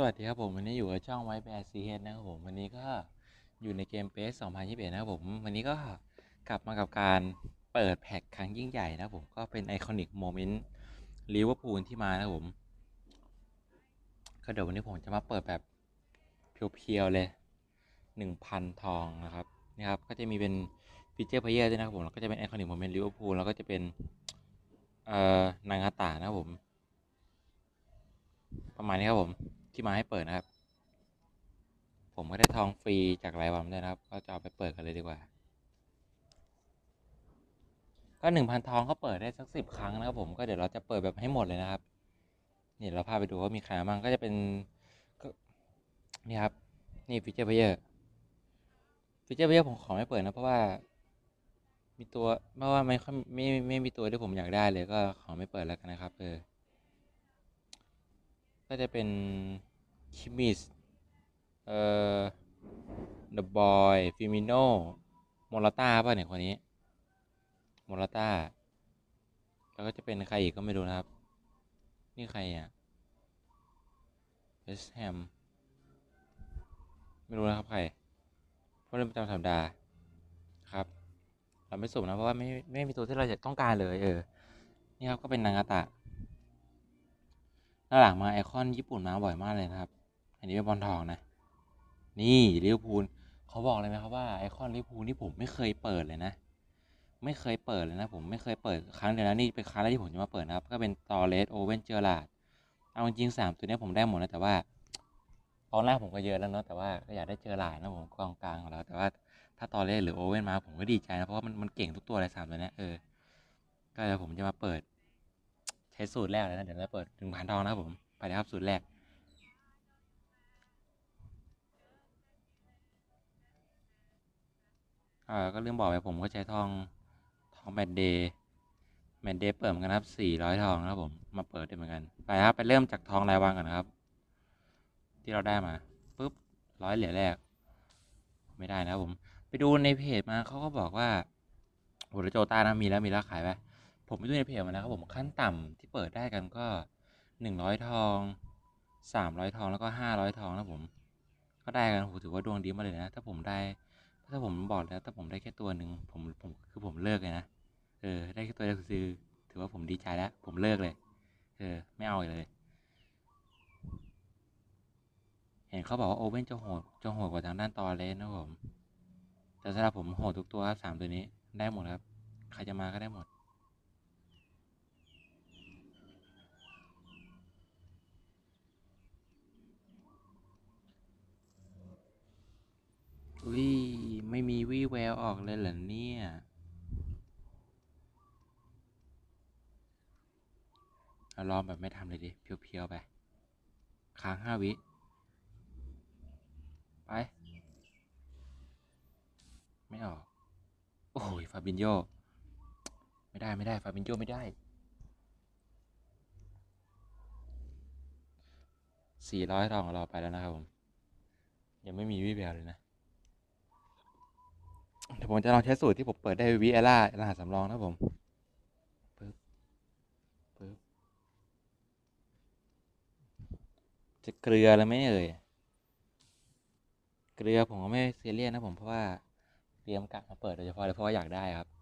สวัสดีครับผมวันนี้อยู่กับช่องไวแบซีเฮดนะครับผมวันนี้ก็อยู่ในเกมเปส2021นะครับผมวันนี้ก็กลับมากับการเปิดแพ็คครั้งยิ่งใหญ่นะครับผมก็เป็นไอคอนิกโมเมนต์ลิเวอร์พูลที่มานะครับผมก็เดี๋ยววันนี้ผมจะมาเปิดแบบเพียวๆเลย 1,000 ทองนะครับนี่ครับก็จะมีเป็นฟีเจอร์เพลเยอร์ด้วยนะครับผมแล้วก็จะเป็นไอคอนิกโมเมนต์ลิเวอร์พูลแล้วก็จะเป็นเอ่อนางาตานะครับผม ประมาณนี้ครับผม ที่มาให้เปิดนะครับ ผมก็ได้ทองฟรีจากรายวันด้วยนะครับ ก็จะเอาไปเปิดกันเลยดีกว่า ก็หนึ่งพันทองก็เปิดได้สักสิบครั้งนะครับ ผมก็เดี๋ยวเราจะเปิดแบบให้หมดเลยนะครับนี่เราพาไปดูว่ามีใครบ้างก็จะเป็นก็นี่ครับ นี่ฟีเจอร์เพเยอร์ฟีเจอร์เพเยอร์ผมขอไม่เปิดนะเพราะว่ามีตัวเพราะว่าไม่ค่อยไม่ไม่ไม่มีตัวที่ผมอยากได้เลยก็ขอไม่เปิดแล้วกันนะครับเออก็จะเป็น คิมิสเอ่อเดอะบอยฟิมิโนโมลาต้าป่ะเนี่ยคนนี้โมลาต้าแล้วก็จะเป็นใครอีกก็ไม่รู้นะครับ นี่ใครอะเวสแฮมไม่รู้นะครับใครเพราะเล่นประจำสัปดาห์ครับ เราไม่สุ่มนะเพราะว่าไม่ไม่มีตัวที่เราจะต้องการเลยเออนี่ครับก็เป็นนางาตะหน้าหลังมาไอคอนญี่ปุ่นมาบ่อยมากเลยนะครับ อันนี้เป็นบอลทองนะ นี่ลิเวอร์พูลเขาบอกเลยไหมครับว่าไอคอนลิเวอร์พูลที่ผมไม่เคยเปิดเลยนะ ไม่เคยเปิดเลยนะ ผมไม่เคยเปิดครั้งเดียวนะนี่เป็นครั้งแรกที่ผมจะมาเปิดนะครับ ก็เป็นตอเลสโอเวนเจอร์ลาดเอาจริงสามตัวนี้ผมได้หมดนะแต่ว่าตอนแรกผมก็เยอะแล้วเนาะแต่ว่าก็อยากได้เจอหลายนะผมกองกลางของเราแต่ว่าถ้าตอเลสหรือโอเว่นมาผมก็ดีใจนะเพราะว่ามันมันเก่งทุกตัวเลยสามตัวนี้เออก็เดี๋ยวผมจะมาเปิด ใช้สูตรแรกเลยนะเดี๋ยวเราเปิดหนึ่งพันทองนะผมไปเลยครับสูตรแรก อ่าก็ลืมบอกไปผมก็ใช้ทองทองแมดเดย์แมดเดย์เปิดเหมือนกันครับสี่ร้อยทองนะครับผมมาเปิดได้เหมือนกันไปครับไปเริ่มจากทองรายวันก่อนนะครับ ที่เราได้มาปุ๊บร้อยเหรียญแรก ไม่ได้นะครับผม ไปดูในเพจมาเขาก็บอกว่าโหโจต้านะมีแล้วมีแล้วขายไปผมไปดูในเพจมานะครับผมขั้นต่ำที่เปิดได้กันก็หนึ่งร้อยทองสามร้อยทองแล้วก็ห้าร้อยทองนะครับผม ก็ได้กันโหถือว่าดวงดีมาเลยนะ ถ้าผมได้ ถ้าผมบอกแล้วถ้าผมได้แค่ตัวหนึ่งผมผมคือผมเลิกเลยนะเออ ได้แค่ตัวเดียวคือถือว่าผมดีใจแล้ว ผมเลิกเลย เออ ไม่เอาเลย เห็นเขาบอกว่าโอเว่นจะโหดจะโหดกว่าทางด้านตอเลสนะผมแต่สำหรับผมโหดทุกตัวครับสามตัวนี้ได้หมดครับ ใครจะมาก็ได้หมด อุ้ย ไม่มีวี่แววออกเลยเหรอเนี่ย เอาลองแบบไม่ทำเลยดิ เพียวๆไป ค้างห้าวิ ไป ไม่ออก โอ้ย ฟาบินโย ไม่ได้ไม่ได้ ฟาบินโยไม่ได้ สี่ร้อยทองของเราไปแล้วนะครับผม ยังไม่มีวี่แววเลยนะ เดี๋ยวผมจะลองใช้สูตรที่ผมเปิดได้วีเอล่ารหัสสำรองนะผมปึ๊บปึ๊บจะเกลือแล้วไหมเอ่ยเกลือผมก็ไม่ซีเรียสนะผมเพราะว่าเตรียมกะมาเปิดโดยเฉพาะเลยเพราะว่าอยากได้ครับ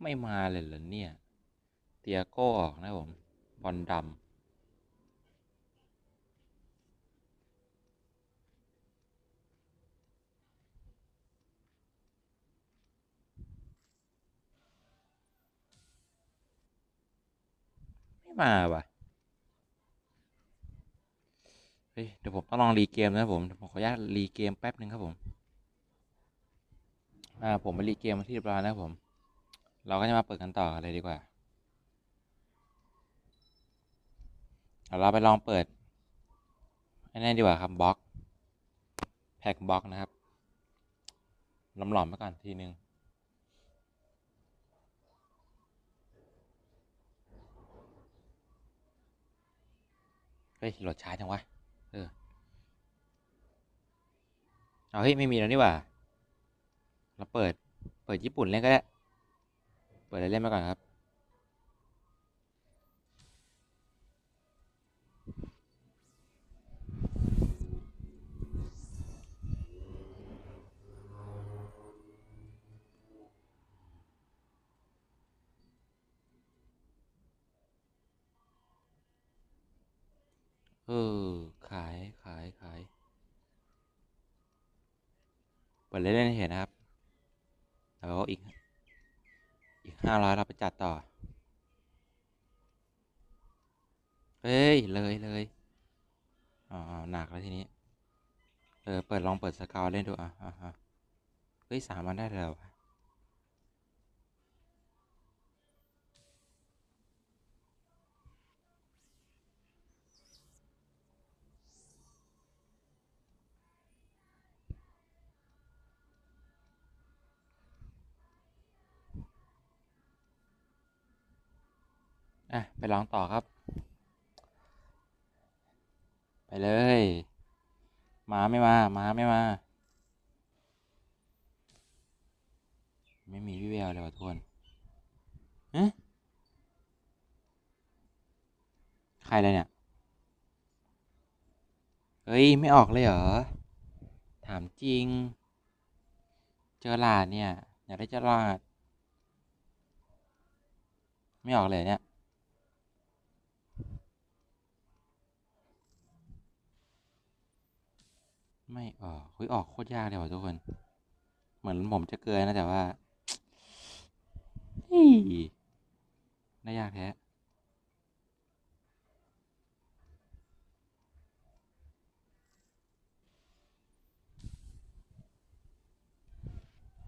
ไม่มาเลยเหรอเนี่ย เตียโก้ออกนะผม บอลดำไม่มาว่ะเฮ้ยเดี๋ยวผมต้องลองรีเกมนะผมผมขออนุญาตรีเกมแป๊บหนึ่งครับผม อ่าผมไปรีเกมมาที่เรียบร้อยแล้วผม เราก็จะมาเปิดกันต่อกันเลยดีกว่าเราไปลองเปิดไอ้นี่ดีกว่าครับบล็อกแพ็กบล็อกนะครับลำหลอมไปก่อนทีนึงเฮ้ยโหลดช้าจังวะ เออ เอาเฮ้ย ไม่มีแล้วนี่หว่า เราเปิด เปิดญี่ปุ่นเล่นก็ได้ เปิดอะไรเล่นมาก่อนครับ เออ ขาย ขาย ขาย เปิดเล่นๆให้เห็นนะครับ แล้วอีก อีกห้าร้อยเราไปจัดต่อ เฮ้ย เลยเลยอ๋อหนักแล้วทีนี้ เออ เปิดลองเปิดสกาวเล่นดู อะอะอะเฮ้ยสามมันได้เลยเหรอว อะ ไปลองต่อครับ ไปเลย มาไม่มา มาไม่มา ไม่มีวิแววเลยว่ะทุกคนเอ๊ะใครเลยเนี่ย เฮ้ย ไม่ออกเลยเหรอ ถามจริง เจอหลาดเนี่ย อยากได้เจอหลาด ไม่ออกเลยเนี่ย ไม่ออกเฮ้ยออกโคตรยากเลยว่ะทุกคน เหมือนผมจะเกินนะแต่ว่าน่ายากแท้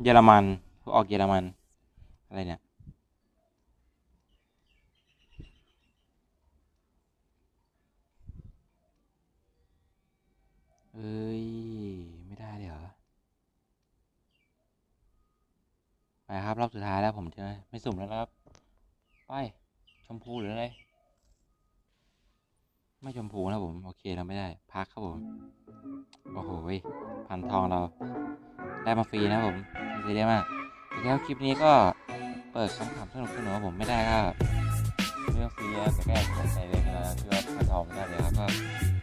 เยอรมันออกเยอรมัน อะไรเนี่ย เอ้ย ไม่ได้เลยเหรอ ไปครับ รอบสุดท้ายแล้วผมจะไม่สุ่มแล้วครับ ไปชมพูหรืออะไร ไม่ชมพูนะผม โอเคเราไม่ได้ พักครับผม โอ้โหพันทองเรา ได้มาฟรีนะผมไม่ซีเรียสมากแล้วคลิปนี้ก็เปิดคำถามสนุกสนุกผมไม่ได้ก็เรื่องฟรีแล้วแต่แก้สนใจเลยนะที่ว่าพันทองไม่ได้เลยครับก็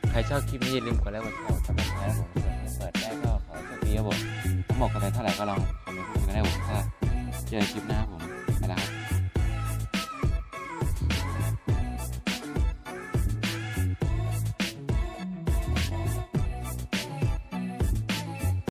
ใครชอบคลิปนี้อย่าลืมกดไลค์กดแชร์กดติดตามผมเปิดได้ก็ขอโชคดีครับผมทั้งหมดกันไปเท่าไหร่ก็ลองคอมเมนต์พูดกันได้ผมถ้าเจอคลิปหน้าผมไปแล้วครับ